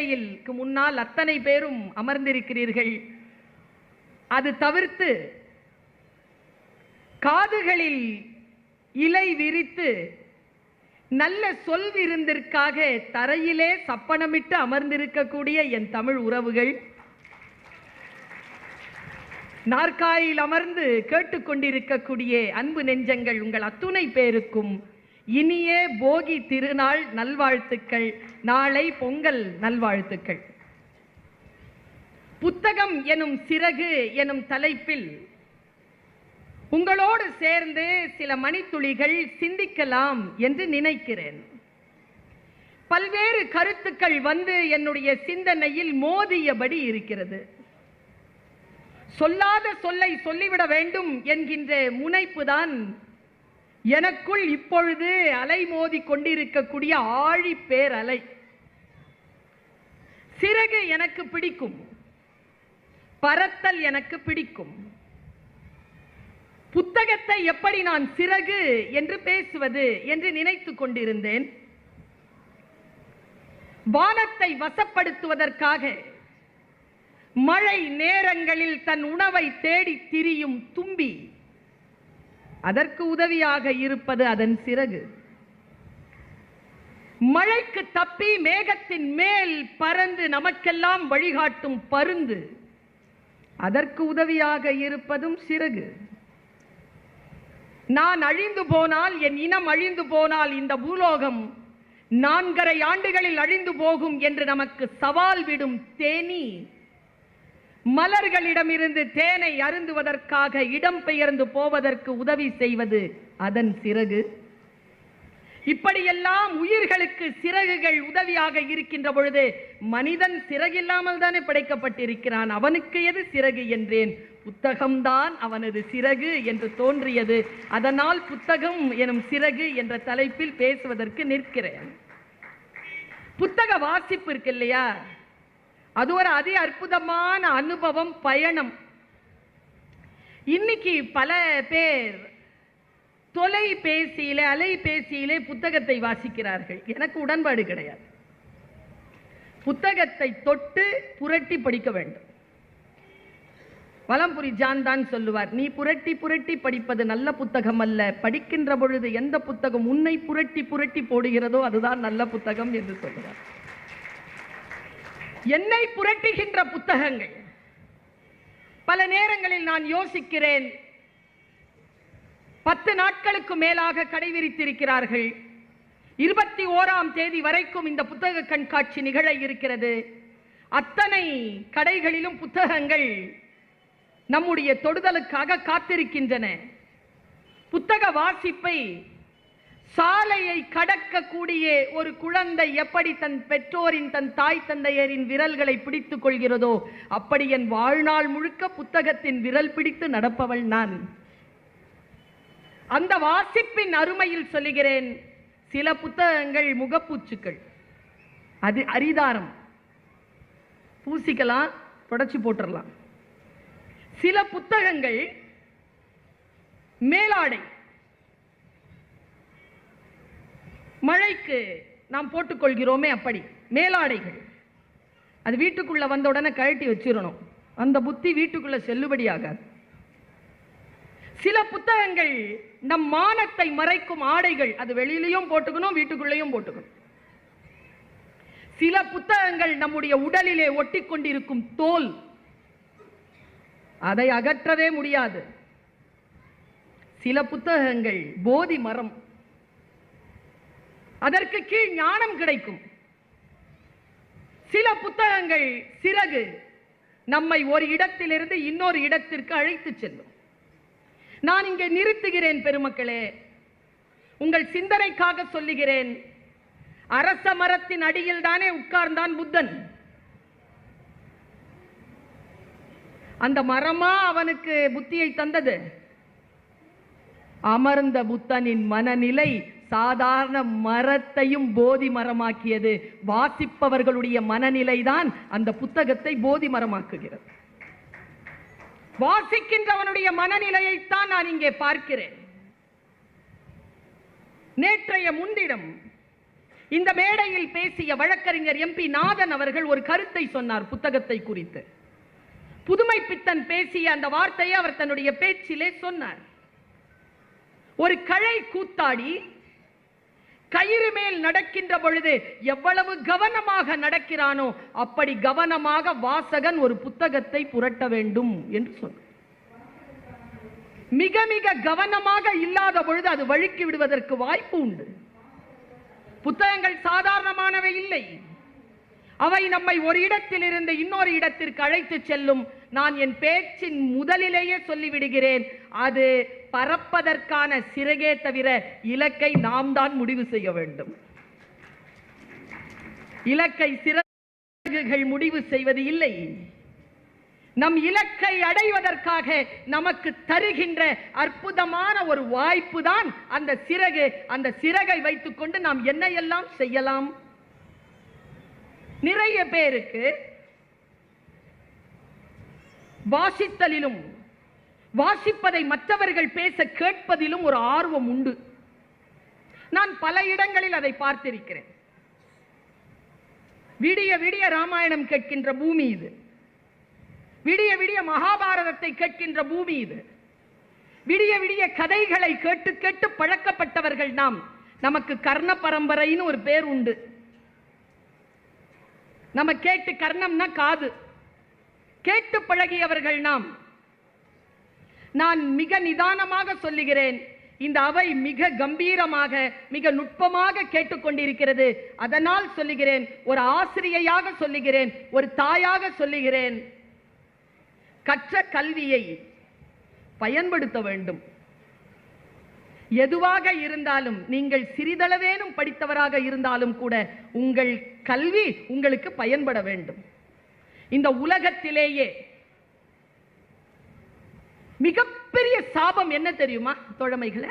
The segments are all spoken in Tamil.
மேடையில்க்கு முன்னால் அத்தனை பேரும் அமர்ந்திருக்கிறீர்கள். அது தவிர்த்து காதுகளில் இலை விரித்து நல்ல சொல் விருந்திற்காக தரையிலே சப்பனமிட்டு அமர்ந்திருக்கக்கூடிய என் தமிழ் உறவுகள் நாற்காயில் அமர்ந்து கேட்டுக்கொண்டிருக்கக்கூடிய அன்பு நெஞ்சங்கள் உங்கள் அத்துணை பேருக்கும் இனிய போகி திருநாள் நல்வாழ்த்துக்கள் நாளை பொங்கல் நல்வாழ்த்துக்கள். புத்தகம் எனும் சிறகு எனும் தலைப்பில் உங்களோடு சேர்ந்து சில மணித்துளிகள் சிந்திக்கலாம் என்று நினைக்கிறேன். பல்வேறு கருத்துக்கள் வந்து என்னுடைய சிந்தனையில் மோதியபடி இருக்கிறது. சொல்லாத சொல்லை சொல்லிவிட வேண்டும் என்கின்ற முனைப்புதான் எனக்குள் இப்பொழுது அலை மோதி கொண்டிருக்கக்கூடிய ஆழி பேரலை. சிறகு எனக்கு பிடிக்கும். பறத்தல் எனக்கு பிடிக்கும். புத்தகத்தை எப்படி நான் சிறகு என்று பேசுவது என்று நினைத்து கொண்டிருந்தேன். வானத்தை வசப்படுத்துவதற்காக மழை நேரங்களில் தன் உணவை தேடி திரியும் தும்பி அதற்கு உதவியாக இருப்பது அதன் சிறகு. மழைக்கு தப்பி மேகத்தின் மேல் பறந்து நமக்கெல்லாம் வழிகாட்டும் பருந்து. அதற்கு உதவியாக இருப்பதும் சிறகு. நான் அழிந்து போனால் என் இனம் அழிந்து போனால் இந்த பூலோகம் நான்கரை ஆண்டுகளில் அழிந்து போகும் என்று நமக்கு சவால் விடும் தேனி மலர்களிடமிருந்து தேனை அருந்துவதற்காக இடம் பெயர்ந்து போவதற்கு உதவி செய்வது அதன் சிறகு. இப்படியெல்லாம் உயிர்களுக்கு சிறகுகள் உதவியாக இருக்கின்ற பொழுது மனிதன் சிறகில்லாமல் தானே படைக்கப்பட்டிருக்கிறான். அவனுக்கு எது சிறகு என்றேன். புத்தகம்தான் அவனது சிறகு என்று தோன்றியது. அதனால் புத்தகம் எனும் சிறகு என்ற தலைப்பில் பேசுவதற்கு நிற்கிறேன். புத்தக வாசிப்பு இருக்கு இல்லையா? அது ஒரு அதி அற்புதமான அனுபவம் பயணம். இன்னைக்கு பல பேர் தொலைபேசியிலே அலைபேசியிலே புத்தகத்தை வாசிக்கிறார்கள். எனக்கு உடன்பாடு கிடையாது. புத்தகத்தை தொட்டு புரட்டி படிக்க வேண்டும். வலம்புரி ஜான் தான் சொல்லுவார் நீ புரட்டி புரட்டி படிப்பது நல்ல புத்தகம் அல்ல. படிக்கின்ற பொழுது எந்த புத்தகம் உன்னை புரட்டி புரட்டி போடுகிறதோ அதுதான் நல்ல புத்தகம் என்று சொல்லுவார். என்னை புரட்டுகின்ற புத்தகங்கள். பல நேரங்களில் நான் யோசிக்கிறேன் பத்து நாட்களுக்கு மேலாக கடைவிரித்திருக்கிறார்கள். இருபத்தி ஓராம் தேதி வரைக்கும் இந்த புத்தக கண்காட்சி நிகழ இருக்கிறது. அத்தனை கடைகளிலும் புத்தகங்கள் நம்முடைய தொடுதலுக்காக காத்திருக்கின்றன. புத்தக வாசிப்பை சாலையை கடக்கக்கூடிய ஒரு குழந்தை எப்படி தன் பெற்றோரின் தன் தாய் தந்தையரின் விரல்களை பிடித்து கொள்கிறதோ அப்படி என் வாழ்நாள் முழுக்க புத்தகத்தின் விரல் பிடித்து நடப்பவள் நான். அந்த வாசிப்பின் அருமையில் சொல்லுகிறேன் சில புத்தகங்கள் முகப்பூச்சுக்கள். அது அரிதாரம். பூசிக்கலாம் தொடச்சி போட்டுடலாம் சில புத்தகங்கள் மேலாடை. மழைக்கு நாம் போட்டுக்கொள்கிறோமே அப்படி. மேலாடைகள். அது வீட்டுக்குள்ளே வந்த உடனே கழட்டி வச்சிடணும் அந்த புத்தி வீட்டுக்குள்ளே செல்லுபடியாகாது. சில புத்தகங்கள் நம் மானத்தை மறைக்கும் ஆடைகள் அது வெளியிலையும் போட்டுக்கணும் வீட்டுக்குள்ளேயும் போட்டுக்கணும். சில புத்தகங்கள் நம்முடைய உடலிலே ஒட்டி கொண்டிருக்கும் தோல். அதை அகற்றவே முடியாது. சில புத்தகங்கள் போதி மரம். அதற்கு கீழ் ஞானம் கிடைக்கும். சில புத்தகங்கள் சிறகு நம்மை ஒரு இடத்திலிருந்து இன்னொரு இடத்திற்கு அழைத்து செல்லும். நான் இங்கே நிறுத்துகிறேன் பெருமக்களே. உங்கள் சிந்தனைக்காக சொல்லுகிறேன். அரச மரத்தின் அடியில் தானே உட்கார்ந்தான் புத்தன். அந்த மரமா அவனுக்கு புத்தியை தந்தது. அமர்ந்த புத்தனின் மனநிலை சாதாரண மரத்தையும் போதி மரமாக்கியது. வாசிப்பவர்களுடைய மனநிலைதான் அந்த புத்தகத்தை போதி மரமாக்குகிறது. வாசிக்கின்றவனுடைய மனநிலையைத்தான் நான் இங்கே பார்க்கிறேன். நேற்றைய முன்தினம் இந்த மேடையில் பேசிய வழக்கறிஞர் எம்பி நாதன் அவர்கள் ஒரு கருத்தை சொன்னார் புத்தகத்தை குறித்து. புதுமை பித்தன் பேசிய அந்த வார்த்தையை அவர் தன்னுடைய பேச்சிலே சொன்னார். ஒரு கழை கூத்தாடி கயிறு மேல் நடக்கின்ற பொழுது எவ்வளவு கவனமாக நடக்கிறானோ அப்படி கவனமாக வாசகன் ஒரு புத்தகத்தை புரட்ட வேண்டும் என்று சொன்னார் மிக மிக கவனமாக இல்லாத பொழுது அது வழுக்கி விடுவதற்கு வாய்ப்பு உண்டு. புத்தகங்கள் சாதாரணமானவை இல்லை. அவை நம்மை ஒரு இடத்திலிருந்து இன்னொரு இடத்திற்கு அழைத்து செல்லும். நான் என் பேச்சின் முதலிலேயே சொல்லிவிடுகிறேன். அது பறப்பதற்கான சிறகே தவிர இலக்கை நாம் தான் முடிவு செய்ய வேண்டும். இலக்கை சிறகுகள் முடிவு செய்வது இல்லை. நம் இலக்கை அடைவதற்காக நமக்கு தருகின்ற அற்புதமான ஒரு வாய்ப்பு தான் அந்த சிறகு. அந்த சிறகை வைத்துக்கொண்டு நாம் என்ன எல்லாம் செய்யலாம்? நிறைய பேருக்கு வாசித்தலிலும் வாசிப்பதை மற்றவர்கள் பேச கேட்பதிலும் ஒரு ஆர்வம் உண்டு. நான் பல இடங்களில் அதை பார்த்திருக்கிறேன். விடிய விடிய ராமாயணம் கேட்கின்ற பூமி இது. விடிய விடிய மகாபாரதத்தை கேட்கின்ற பூமி இது. விடிய விடிய கதைகளை கேட்டு கேட்டு பழக்கப்பட்டவர்கள் நாம். நமக்கு கர்ண பரம்பரைன்னு ஒரு பேர் உண்டு. நம்ம கேட்டு கர்ணம்னா காது. கேட்டு பழகியவர்கள் நாம். நான் மிக நிதானமாக சொல்லுகிறேன். இந்த அவை மிக கம்பீரமாக மிக நுட்பமாக கேட்டுக்கொண்டிருக்கிறது அதனால் சொல்லுகிறேன் ஒரு ஆசிரியையாக சொல்லுகிறேன் ஒரு தாயாக சொல்லுகிறேன். கற்ற கல்வியை பயன்படுத்த வேண்டும். எதுவாக இருந்தாலும் நீங்கள் சிறிதளவேனும் படித்தவராக இருந்தாலும் கூட உங்கள் கல்வி உங்களுக்கு பயன்பட வேண்டும். இந்த உலகத்திலேயே மிகப்பெரிய சாபம் என்ன தெரியுமா தோழமைகளை?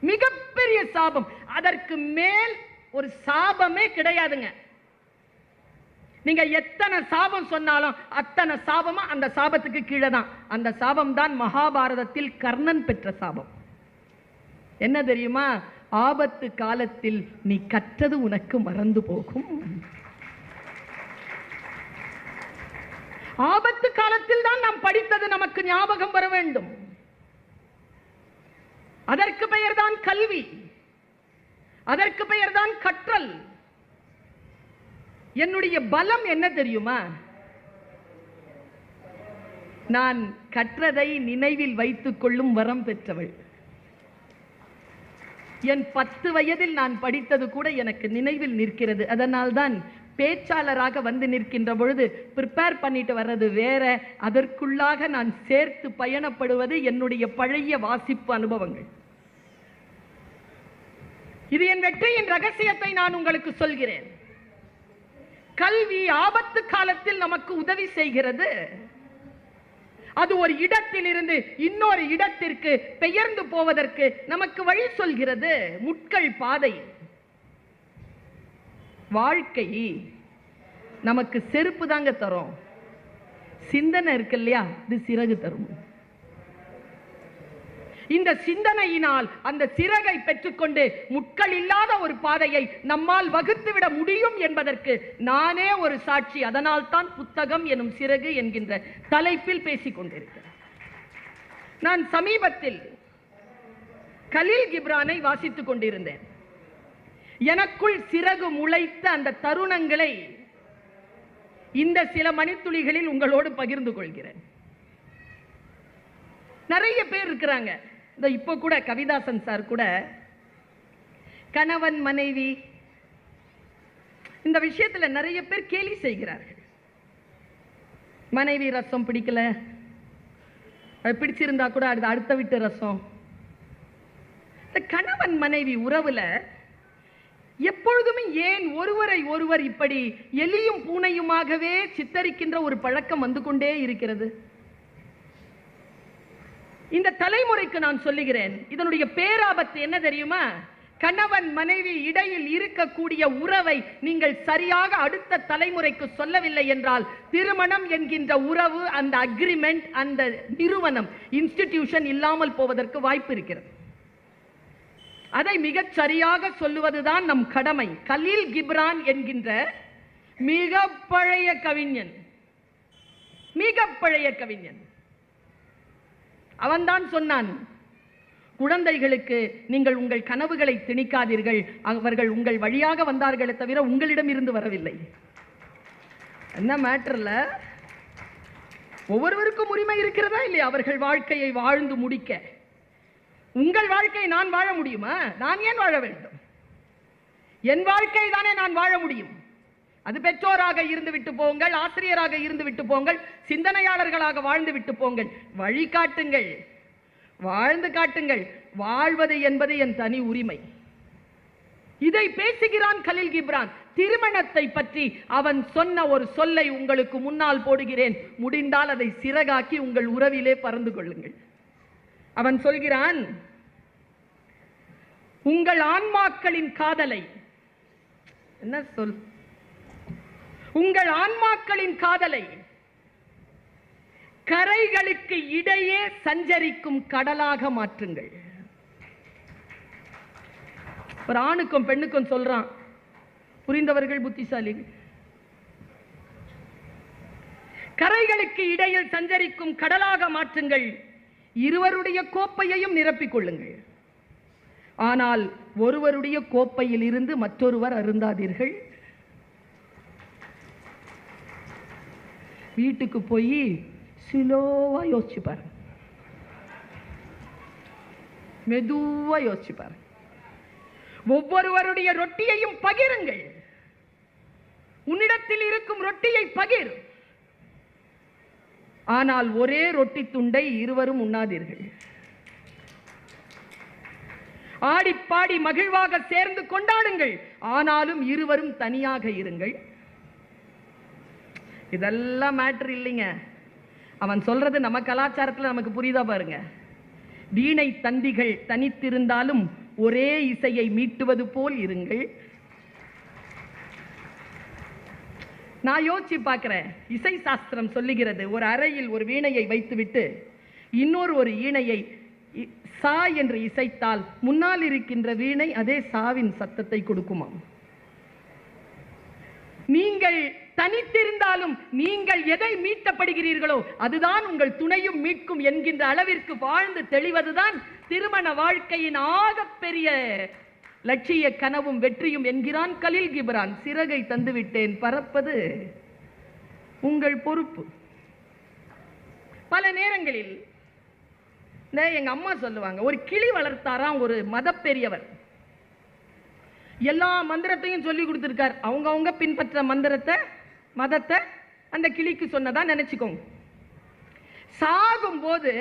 மிகப்பெரிய சாபம். அதற்கு மேல் ஒரு சாபமே கிடையாதுங்க. நீங்க எத்தனை சாபம் சொன்னாலும் அத்தனை சாபமா அந்த சாபத்துக்கு கீழே தான் அந்த சாபம் தான் மகாபாரதத்தில் கர்ணன் பெற்ற சாபம். என்ன தெரியுமா? ஆபத்து காலத்தில் நீ கற்றது உனக்கு மறந்து போகும். ஆபத்து காலத்தில் தான் நாம் படித்தது நமக்கு ஞாபகம் வர வேண்டும். அதற்கு பெயர்தான் கல்வி. அதற்கு பெயர்தான் கற்றல். என்னுடைய பலம் என்ன தெரியுமா? நான் கற்றதை நினைவில் வைத்துக் கொள்ளும் வரம் பெற்றவள். என் பத்து வயதில் நான் படித்தது கூட எனக்கு நினைவில் நிற்கிறது. அதனால்தான் பேச்சாளராக வந்து நிற்கின்ற பொழுது ப்ரிப்பேர் பண்ணிட்டு வர்றது வேற. அதற்குள்ளாக நான் சேர்த்து பயணப்படுவது என்னுடைய பழைய வாசிப்பு அனுபவங்கள். இது என் வெற்றியின் ரகசியத்தை நான் உங்களுக்கு சொல்கிறேன். கல்வி ஆபத்து காலத்தில் நமக்கு உதவி செய்கிறது. அது ஒரு இடத்திலிருந்து இன்னொரு இடத்திற்கு பெயர்ந்து போவதற்கு நமக்கு வழி சொல்கிறது முட்கள் பாதை வாழ்க்கை நமக்கு செருப்பு தாங்க தரும். சிந்தனை இருக்கு இல்லையா? இது சிறகு தரும். இந்த சிந்தனையினால் அந்த சிறகை பெற்றுக்கொண்டு முட்கள் இல்லாத ஒரு பாதையை நம்மால் வகுத்துவிட முடியும் என்பதற்கு நானே ஒரு சாட்சி. அதனால் தான் புத்தகம் எனும் சிறகு என்கின்ற தலைப்பில் பேசிக் கொண்டிருக்கிறேன். நான் சமீபத்தில் கலீல் கிப்ரானை வாசித்துக் கொண்டிருந்தேன். எனக்குள் சிறகு முளைத்த அந்த தருணங்களை இந்த சில மணித்துளிகளில் உங்களோடு பகிர்ந்து கொள்கிறேன். நிறைய பேர் இருக்கிறாங்க. இந்த இப்போ கூட கவிதாசன் சார் கூட கணவன் மனைவி. இந்த விஷயத்துல நிறைய பேர் கேலி செய்கிறார்கள். மனைவி ரசம் பிடிக்கல. அது பிடிச்சிருந்தா கூட அது அடுத்த விட்டு ரசம். இந்த கணவன் மனைவி உறவுல எப்பொழுதுமே ஏன் ஒருவரை ஒருவர் இப்படி எலியும் பூனையுமாகவே சித்தரிக்கின்ற ஒரு பழக்கம் வந்து கொண்டே இருக்கிறது? இந்த தலைமுறைக்கு நான் சொல்லுகிறேன் இதனுடைய பேராபத்து என்ன தெரியுமா? கணவன் மனைவி இடையில் இருக்கக்கூடிய உறவை நீங்கள் சரியாக அடுத்த தலைமுறைக்கு சொல்லவில்லை என்றால் திருமணம் என்கின்ற உறவு அந்த அக்ரிமெண்ட் அந்த நிறுவனம் இன்ஸ்டிடியூஷன் இல்லாமல் போவதற்கு வாய்ப்பு இருக்கிறது. அதை மிகச் சரியாக சொல்லுவதுதான் நம் கடமை. கலீல் கிப்ரான் என்கின்ற மிக பழைய கவிஞன் மிக பழைய கவிஞன். அவன்தான் சொன்னான் குழந்தைகளுக்கு நீங்கள் உங்கள் கனவுகளை திணிக்காதீர்கள் அவர்கள் உங்கள் வழியாக வந்தார்களே தவிர உங்களிடம் இருந்து வரவில்லை. என்ன மேட்டர்ல? ஒவ்வொருவருக்கும் உரிமை இருக்கிறதா இல்லையா? அவர்கள் வாழ்க்கையை வாழ்ந்து முடிக்க. உங்கள் வாழ்க்கையை நான் வாழ முடியுமா? நான் ஏன் வாழ வேண்டும்? என் வாழ்க்கை தானே நான் வாழ முடியும்? அது பெற்றோராக இருந்து விட்டு போங்கள் ஆசிரியராக இருந்து விட்டு போங்கள் சிந்தனையாளர்களாக வாழ்ந்து விட்டு போங்கள். வழி காட்டுங்கள். வாழ்ந்து காட்டுங்கள். வாழ்வது என்பது என் தனி உரிமை. இதை பேசுகிறான் கலில் கிப்ரான். திருமணத்தை பற்றி அவன் சொன்ன ஒரு சொல்லை உங்களுக்கு முன்னால் போடுகிறேன். முடிந்தால் அதை சிறகாக்கி உங்கள் உறவிலே பறந்து கொள்ளுங்கள். அவன் சொல்கிறான் உங்கள் ஆன்மாக்களின் காதலை என்ன சொல் உங்கள் ஆன்மாக்களின் காதலை கரைகளுக்கு இடையே சஞ்சரிக்கும் கடலாக மாற்றுங்கள். ஒரு ஆணுக்கும் பெண்ணுக்கும் சொல்றான் புரிந்தவர்கள் புத்திசாலிகள். கரைகளுக்கு இடையில் சஞ்சரிக்கும் கடலாக மாற்றுங்கள். இருவருடைய கோப்பையையும் நிரப்பிக் கொள்ளுங்கள். ஆனால் ஒருவருடைய கோப்பையில் இருந்து மற்றொருவர் அருந்தாதீர்கள். வீட்டுக்கு போய் ஸ்லோவாக யோசிச்சு பாருங்க. மெதுவாக யோசிச்சு பாருங்க. ஒவ்வொருவருடைய ரொட்டியையும் பகிருங்கள். உன்னிடத்தில் இருக்கும் ரொட்டியை பகிர். ஆனால் ஒரே ரொட்டி துண்டை இருவரும் உண்ணாதீர்கள். ஆடிப்பாடி மகிழ்வாக சேர்ந்து கொண்டாடுங்கள். ஆனாலும் இருவரும் தனியாக இருங்கள். இதெல்லாம் மேட்ரு இல்லைங்க. அவன் சொல்றது நம்ம கலாச்சாரத்தில் நமக்கு புரியுதா பாருங்க. வீணை தந்திகள் தனித்திருந்தாலும் ஒரே இசையை மீட்டுவது போல் இருங்கள். நான் யோசிச்சு பார்க்குறேன். இசை சாஸ்திரம் சொல்லுகிறது ஒரு அறையில் ஒரு வீணையை வைத்துவிட்டு இன்னொரு ஒரு ஈணையை இ- சா என்று இசைத்தால் முன்னால் இருக்கின்ற வீணை அதே சாவின் சத்தத்தை கொடுக்குமாம். நீங்கள் தனித்திருந்தாலும் நீங்கள் எதை மீட்டப்படுகிறீர்களோ அதுதான் உங்கள் துணையும் மீட்கும் என்கின்ற அளவிற்கு வாழ்ந்து தெளிவதுதான் திருமண வாழ்க்கையின் ஆகப்பெரிய லட்சிய கனவும் வெற்றியும் என்கிறான் கலில் கிபரான். சிறகை தந்துவிட்டேன் பறப்பது உங்கள் பொறுப்பு. பல நேரங்களில் எங்க அம்மா சொல்லுவாங்க ஒரு கிளி வளர்த்தாராம் ஒரு மத பெரியவர் எல்லா மந்திரத்தையும் சொல்லி கொடுத்துருக்கார். அவங்கவுங்க பின்பற்ற மந்திரத்தை மதத்தை அந்த கிளிக்கு சொன்னதா நினைச்சுக்கோங்க. சாகும்போது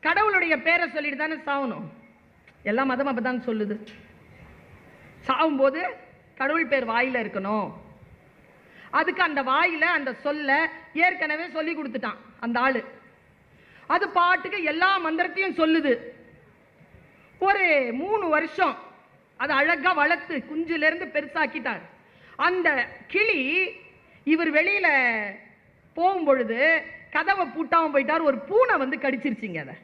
கடவுளுடைய பேரை சொல்லிட்டு தானே சாகணும். எல்லா மதம் அப்பதான் சொல்லுது. சாகும்போது கடவுள் பேர் வாயில இருக்கணும். அதுக்கு அந்த வாயில அந்த சொல்ல ஏற்கனவே சொல்லி கொடுத்துட்டான் அந்த ஆளு. அது பாட்டுக்கு எல்லா மந்திரத்தையும் சொல்லுது. ஒரு மூணு வருஷம் அது அழகா வளர்த்து குஞ்சுல இருந்து பெருசாக்கிட்டார். அந்த கிளி இவர் வெளியில் போகும் பொழுது கதவை பூட்டாமல் போயிட்டார். ஒரு பூனை வந்து கடிச்சிருச்சிங்க அதை.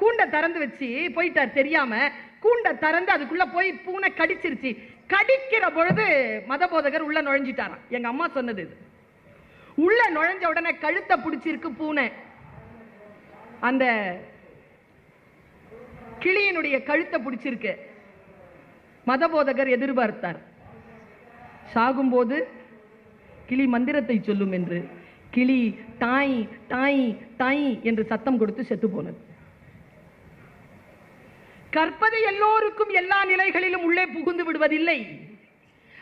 கூண்டை திறந்து வச்சு போயிட்டார் தெரியாம. கூண்டை திறந்து அதுக்குள்ள போய் பூனை கடிச்சிருச்சு. கடிக்கிற பொழுது மதபோதகர் உள்ள நுழைஞ்சிட்டாராம். எங்க அம்மா சொன்னது இது. உள்ள நுழைஞ்ச உடனே கழுத்தை பிடிச்சிருக்கு பூனை. அந்த கிளியினுடைய கழுத்தை பிடிச்சிருக்கு. மதபோதகர் எதிர்பார்த்தார். சாகும்போது கிளி மந்திரத்தை சொல்லும் என்று. கிளி தாய் தாய் தாய் என்று சத்தம் கொடுத்து செத்து போனது. கற்பது எல்லோருக்கும் எல்லா நிலைகளிலும் உள்ளே புகுந்து விடுவதில்லை.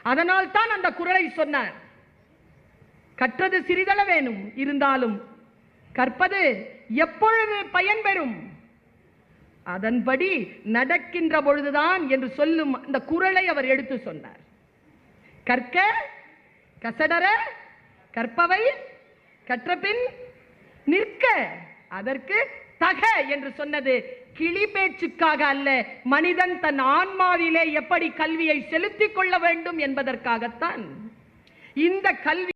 அதனால் தான் அந்த குரலை சொன்னார். கற்றது சிறிதள வேணும். இருந்தாலும் கற்பது எப்பொழுது பயன் பெறும்? அதன்படி நடக்கின்ற பொழுதுதான் என்று சொல்லும் அந்த குரலை அவர் எடுத்து சொன்னார். கற்க கசடர கற்பவை கற்றபின் நிற்க. அதற்கு தக என்று சொன்னது கிளி பேச்சுக்காக அல்ல மனிதன் தன் ஆன்மாவிலே எப்படி கல்வியை செலுத்திக் கொள்ள வேண்டும் என்பதற்காகத்தான். இந்த கல்வி